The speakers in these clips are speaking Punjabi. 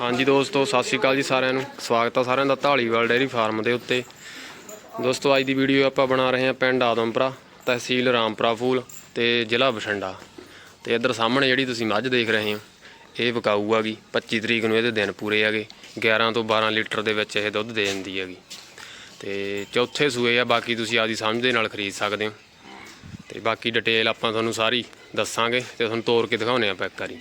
ਹਾਂਜੀ ਦੋਸਤੋ, ਸਤਿ ਸ਼੍ਰੀ ਅਕਾਲ ਜੀ ਸਾਰਿਆਂ ਨੂੰ। ਸਵਾਗਤ ਆ ਸਾਰਿਆਂ ਦਾ ਢਾਲੀਵਾਲ ਡੇਅਰੀ ਫਾਰਮ ਦੇ ਉੱਤੇ। ਦੋਸਤੋ, ਅੱਜ ਦੀ ਵੀਡੀਓ ਆਪਾਂ ਬਣਾ ਰਹੇ ਹਾਂ ਪਿੰਡ ਆਦਮਪੁਰਾ, ਤਹਿਸੀਲ ਰਾਮਪੁਰਾ ਫੂਲ ਤੇ ਜ਼ਿਲ੍ਹਾ ਬਠਿੰਡਾ। ਤੇ ਇੱਧਰ ਸਾਹਮਣੇ ਜਿਹੜੀ ਤੁਸੀਂ ਮੱਝ ਦੇਖ ਰਹੇ ਹੋ, ਇਹ ਵਿਕਾਊ ਹੈਗੀ 25 ਤਰੀਕ ਨੂੰ ਇਹਦੇ ਦਿਨ ਪੂਰੇ ਹੈਗੇ 11 ਤੋਂ 12 ਲੀਟਰ ਦੇ ਵਿੱਚ ਇਹ ਦੁੱਧ ਦੇ ਦਿੰਦੀ ਹੈਗੀ ਤੇ ਚੌਥੇ ਸੂਏ ਆ, ਬਾਕੀ ਤੁਸੀਂ ਆਪਦੀ ਸਮਝ ਦੇ ਨਾਲ ਖਰੀਦ ਸਕਦੇ ਹੋ। ਤੇ ਬਾਕੀ ਡਿਟੇਲ ਆਪਾਂ ਤੁਹਾਨੂੰ ਸਾਰੀ ਦੱਸਾਂਗੇ ਤੇ ਤੁਹਾਨੂੰ ਤੋਰ ਕੇ ਦਿਖਾਉਣੇ ਆ ਪੈਕ ਕਰੀ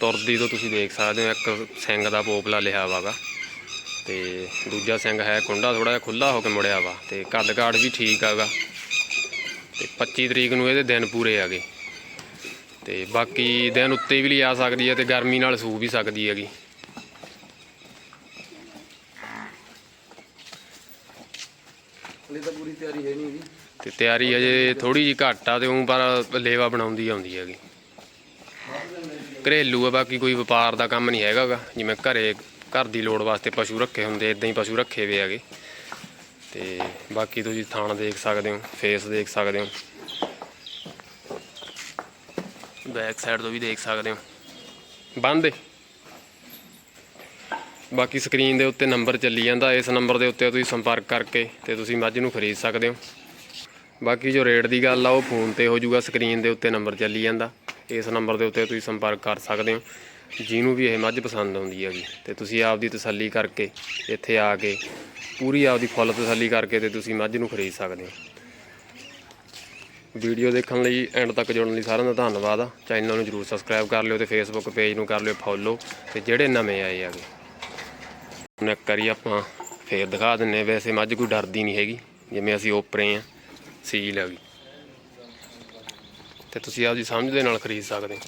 ਤੁਰਦੀ ਤੋਂ ਤੁਸੀਂ ਦੇਖ ਸਕਦੇ ਹੋ ਇੱਕ ਸਿੰਘ ਦਾ ਪੋਪਲਾ ਲਿਆ ਵਾਗਾ ਤੇ ਦੂਜਾ ਸਿੰਘ ਹੈ ਕੁੰਡਾ ਥੋੜਾ ਜਿਹਾ ਖੁੱਲਾ ਹੋ ਕੇ ਮੁੜਿਆ ਵਾ ਤੇ ਕੱਦ ਕਾਠ ਵੀ ਠੀਕ ਆਗਾ ਤੇ 25 ਤਰੀਕ ਨੂੰ ਇਹਦੇ ਦਿਨ ਪੂਰੇ ਆਗੇ ਤੇ ਬਾਕੀ ਦਿਨ ਉੱਤੇ ਵੀ ਲਿਆ ਸਕਦੀ ਹੈ ਤੇ ਗਰਮੀ ਨਾਲ ਸੂ ਵੀ ਸਕਦੀ ਹੈਗੀ। ਹਲੇ ਤਾਂ ਪੂਰੀ ਤਿਆਰੀ ਹੈ ਨਹੀਂ ਇਹਦੀ ਤੇ ਤਿਆਰੀ ਅਜੇ ਥੋੜੀ ਜੀ ਘੱਟ ਆ ਤੇ ਉਹ ਪਰ ਲੇਵਾ ਬਣਾਉਂਦੀ ਆਉਂਦੀ ਹੈਗੀ। ਘਰੇਲੂ ਆ, ਬਾਕੀ ਕੋਈ ਵਪਾਰ ਦਾ ਕੰਮ ਨਹੀਂ ਹੈਗਾਗਾ ਜਿਵੇਂ ਘਰੇ ਘਰ ਦੀ ਲੋੜ ਵਾਸਤੇ ਪਸ਼ੂ ਰੱਖੇ ਹੁੰਦੇ ਇਦਾਂ ਹੀ ਪਸ਼ੂ ਰੱਖੇ ਵੇ ਹੈਗੇ। ਤੇ ਬਾਕੀ ਤੁਸੀਂ ਥਾਣ ਦੇਖ ਸਕਦੇ ਹੋ ਫੇਸ ਦੇਖ ਸਕਦੇ ਹੋ। ਬੈਕ ਸਾਈਡ ਤੋਂ ਵੀ ਦੇਖ ਸਕਦੇ ਹੋ। ਬੰਦ ਬਾਕੀ ਸਕਰੀਨ ਦੇ ਉੱਤੇ ਨੰਬਰ ਚੱਲੀ ਜਾਂਦਾ, ਇਸ ਨੰਬਰ ਦੇ ਉੱਤੇ ਤੁਸੀਂ ਸੰਪਰਕ ਕਰਕੇ ਤੇ ਤੁਸੀਂ ਮੱਝ ਨੂੰ ਖਰੀਦ ਸਕਦੇ ਹੋ। ਬਾਕੀ ਜੋ ਰੇਟ ਦੀ ਗੱਲ ਆ, ਉਹ ਫੋਨ ਤੇ ਹੋ ਜਾਊਗਾ ਸਕਰੀਨ ਦੇ ਉੱਤੇ ਨੰਬਰ ਚੱਲੀ ਜਾਂਦਾ। ਇਸ ਨੰਬਰ ਦੇ ਉੱਤੇ ਤੁਸੀਂ ਸੰਪਰਕ ਕਰ ਸਕਦੇ ਹੋ। ਜਿਹਨੂੰ ਵੀ ਇਹ ਮੱਝ ਪਸੰਦ ਆਉਂਦੀ ਹੈਗੀ, ਤੇ ਤੁਸੀਂ ਆਪਦੀ ਤਸੱਲੀ ਕਰਕੇ ਇੱਥੇ ਆ ਕੇ ਪੂਰੀ ਆਪਦੀ ਫੁੱਲ ਤਸੱਲੀ ਕਰਕੇ ਤੇ ਤੁਸੀਂ ਮੱਝ ਨੂੰ ਖਰੀਦ ਸਕਦੇ ਹੋ। ਵੀਡੀਓ ਦੇਖਣ ਲਈ ਐਂਡ ਤੱਕ ਜੁੜਨ ਲਈ ਸਾਰਿਆਂ ਦਾ ਧੰਨਵਾਦ ਆ। ਚੈਨਲ ਨੂੰ ਜਰੂਰ ਸਬਸਕ੍ਰਾਈਬ ਕਰ ਲਿਓ ਤੇ ਫੇਸਬੁੱਕ ਪੇਜ ਨੂੰ ਕਰ ਲਿਓ ਫੋਲੋ ਤੇ ਜਿਹੜੇ ਨਵੇਂ ਆਏ ਹੈਗੇ। ਹੁਣ ਇੱਕ ਵਾਰੀ ਆਪਾਂ ਫੇਰ ਦਿਖਾ ਦਿੰਨੇ ਵੈਸੇ ਮੱਝ ਕੋਈ ਡਰਦੀ ਨਹੀਂ ਹੈਗੀ, ਜਿਵੇਂ ਅਸੀਂ ਓਪਰੇ ਆ ਸੀਲ ਹੈਗੀ ਤੇ ਤੁਸੀਂ ਆਪਦੀ ਸਮਝ ਦੇ ਨਾਲ ਖਰੀਦ ਸਕਦੇ ਹੋ।